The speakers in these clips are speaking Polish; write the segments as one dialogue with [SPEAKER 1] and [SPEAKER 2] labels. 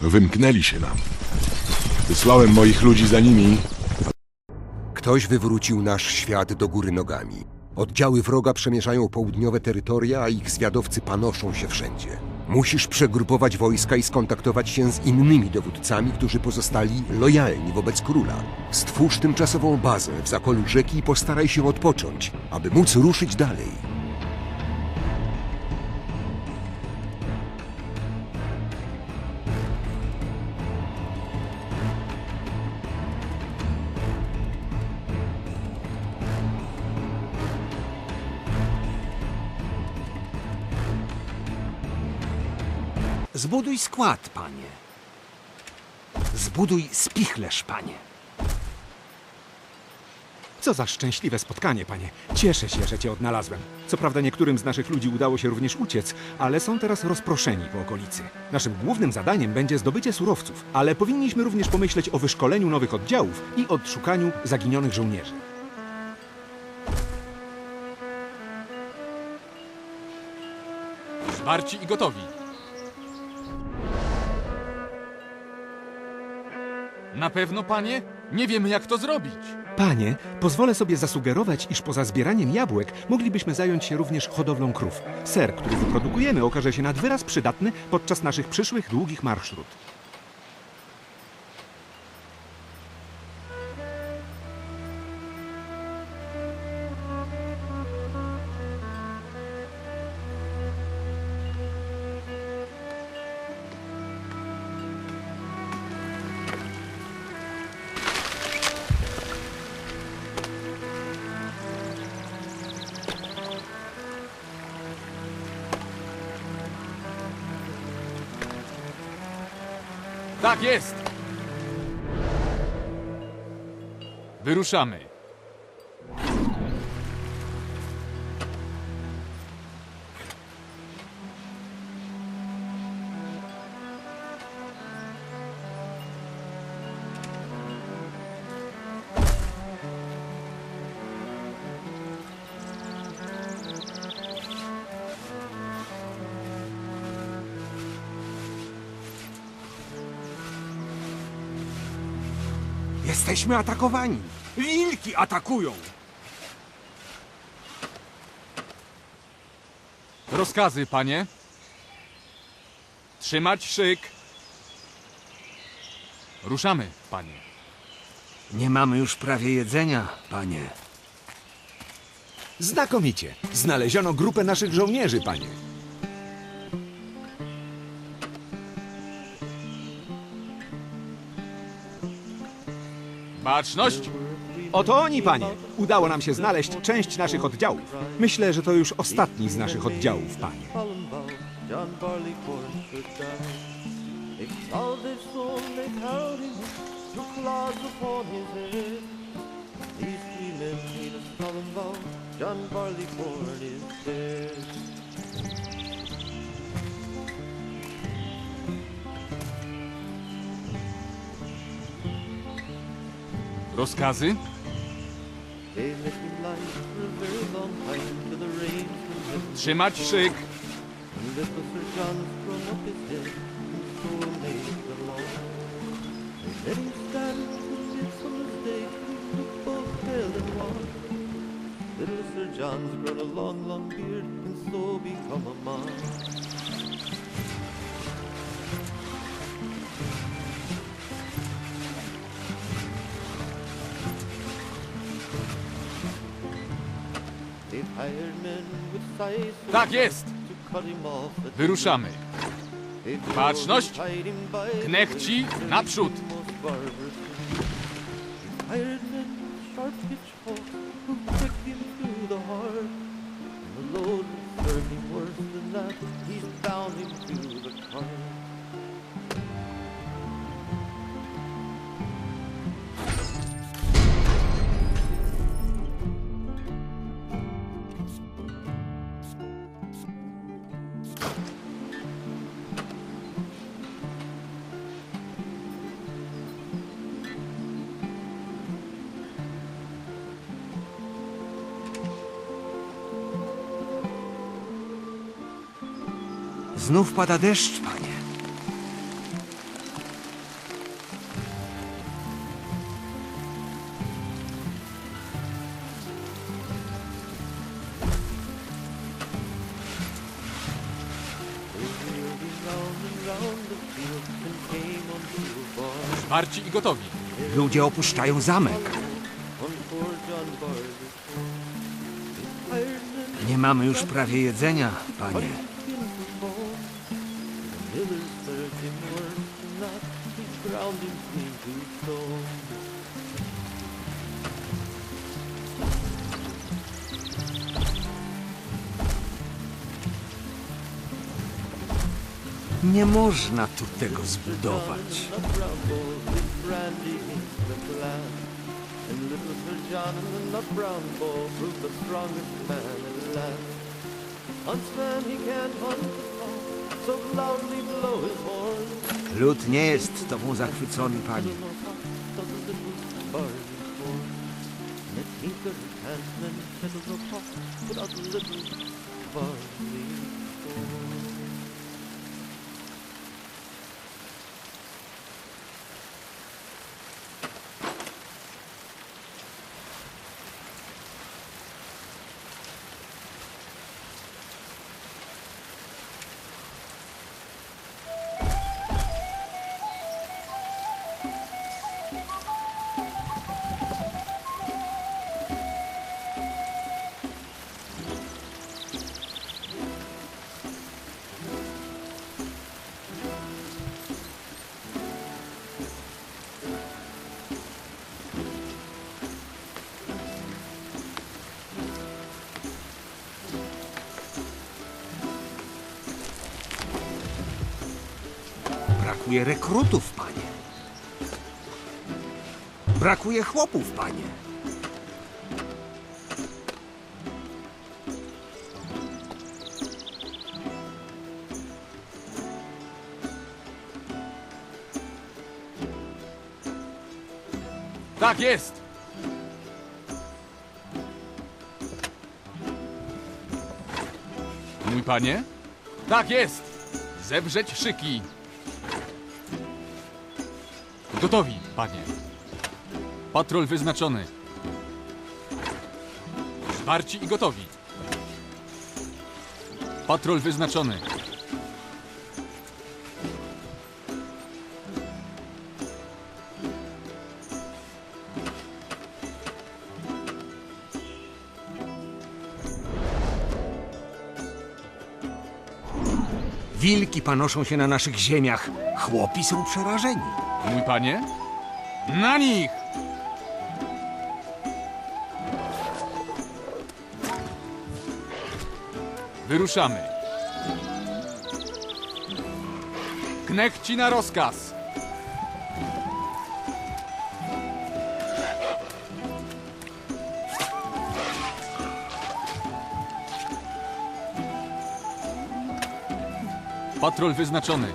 [SPEAKER 1] Wymknęli się nam. Wysłałem moich ludzi za nimi.
[SPEAKER 2] Ktoś wywrócił nasz świat do góry nogami. Oddziały wroga przemierzają południowe terytoria, a ich zwiadowcy panoszą się wszędzie. Musisz przegrupować wojska i skontaktować się z innymi dowódcami, którzy pozostali lojalni wobec króla. Stwórz tymczasową bazę w zakolu rzeki i postaraj się odpocząć, aby móc ruszyć dalej.
[SPEAKER 3] Zbuduj skład, panie. Zbuduj spichlerz, panie.
[SPEAKER 4] Co za szczęśliwe spotkanie, panie. Cieszę się, że cię odnalazłem. Co prawda niektórym z naszych ludzi udało się również uciec, ale są teraz rozproszeni po okolicy. Naszym głównym zadaniem będzie zdobycie surowców, ale powinniśmy również pomyśleć o wyszkoleniu nowych oddziałów i odszukaniu zaginionych żołnierzy.
[SPEAKER 5] Zwarci i gotowi. Na pewno, panie? Nie wiemy, jak to zrobić.
[SPEAKER 4] Panie, pozwolę sobie zasugerować, iż poza zbieraniem jabłek moglibyśmy zająć się również hodowlą krów. Ser, który wyprodukujemy, okaże się nad wyraz przydatny podczas naszych przyszłych długich marszrut.
[SPEAKER 5] Tak jest! Wyruszamy.
[SPEAKER 3] Jesteśmy atakowani. Wilki atakują.
[SPEAKER 5] Rozkazy, panie. Trzymać szyk. Ruszamy, panie.
[SPEAKER 3] Nie mamy już prawie jedzenia, panie.
[SPEAKER 4] Znakomicie. Znaleziono grupę naszych żołnierzy, panie.
[SPEAKER 5] Baczność!
[SPEAKER 4] Oto oni, panie. Udało nam się znaleźć część naszych oddziałów. Myślę, że to już ostatni z naszych oddziałów, panie.
[SPEAKER 6] John Barleycorn should die. Hell and wand. Little Sir John's grown a long, long beard, and so become a man.
[SPEAKER 5] Tak jest! Wyruszamy. Baczność! Knechci, naprzód!
[SPEAKER 3] Znów pada deszcz, panie.
[SPEAKER 5] Zwarci i gotowi.
[SPEAKER 3] Ludzie opuszczają zamek. Nie mamy już prawie jedzenia, panie.
[SPEAKER 6] So loudly blow his horn.
[SPEAKER 3] Lud nie jest tobą zachwycony, panie.
[SPEAKER 6] Tinker no pot without a little barley
[SPEAKER 3] Brakuje rekrutów, panie. Brakuje chłopów, panie.
[SPEAKER 5] Tak jest! Mój panie? Tak jest! Zebrzeć szyki. Gotowi, panie. Patrol wyznaczony. Zwarci i gotowi. Patrol wyznaczony.
[SPEAKER 3] Wilki panoszą się na naszych ziemiach. Chłopi są przerażeni.
[SPEAKER 5] Mój panie? Na nich! Wyruszamy. Knechci na rozkaz. Patrol wyznaczony.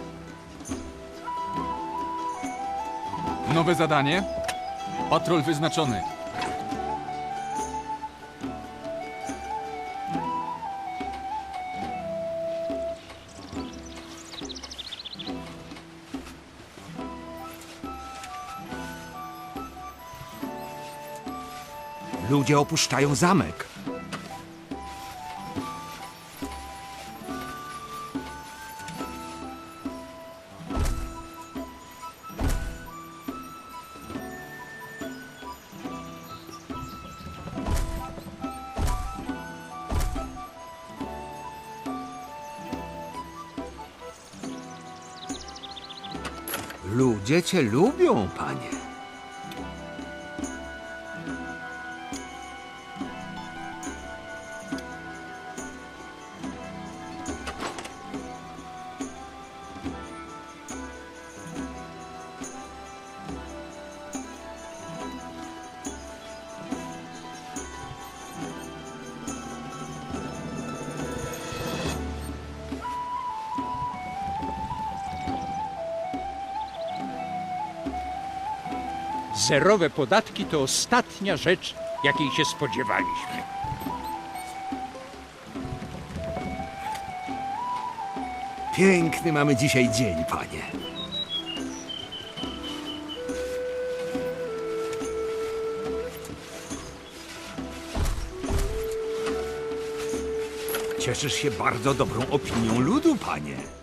[SPEAKER 5] Nowe zadanie. Patrol wyznaczony.
[SPEAKER 3] Ludzie opuszczają zamek. Ludzie cię lubią, panie.
[SPEAKER 7] Zerowe podatki to ostatnia rzecz, jakiej się spodziewaliśmy.
[SPEAKER 3] Piękny mamy dzisiaj dzień, panie. Cieszysz się bardzo dobrą opinią ludu, panie.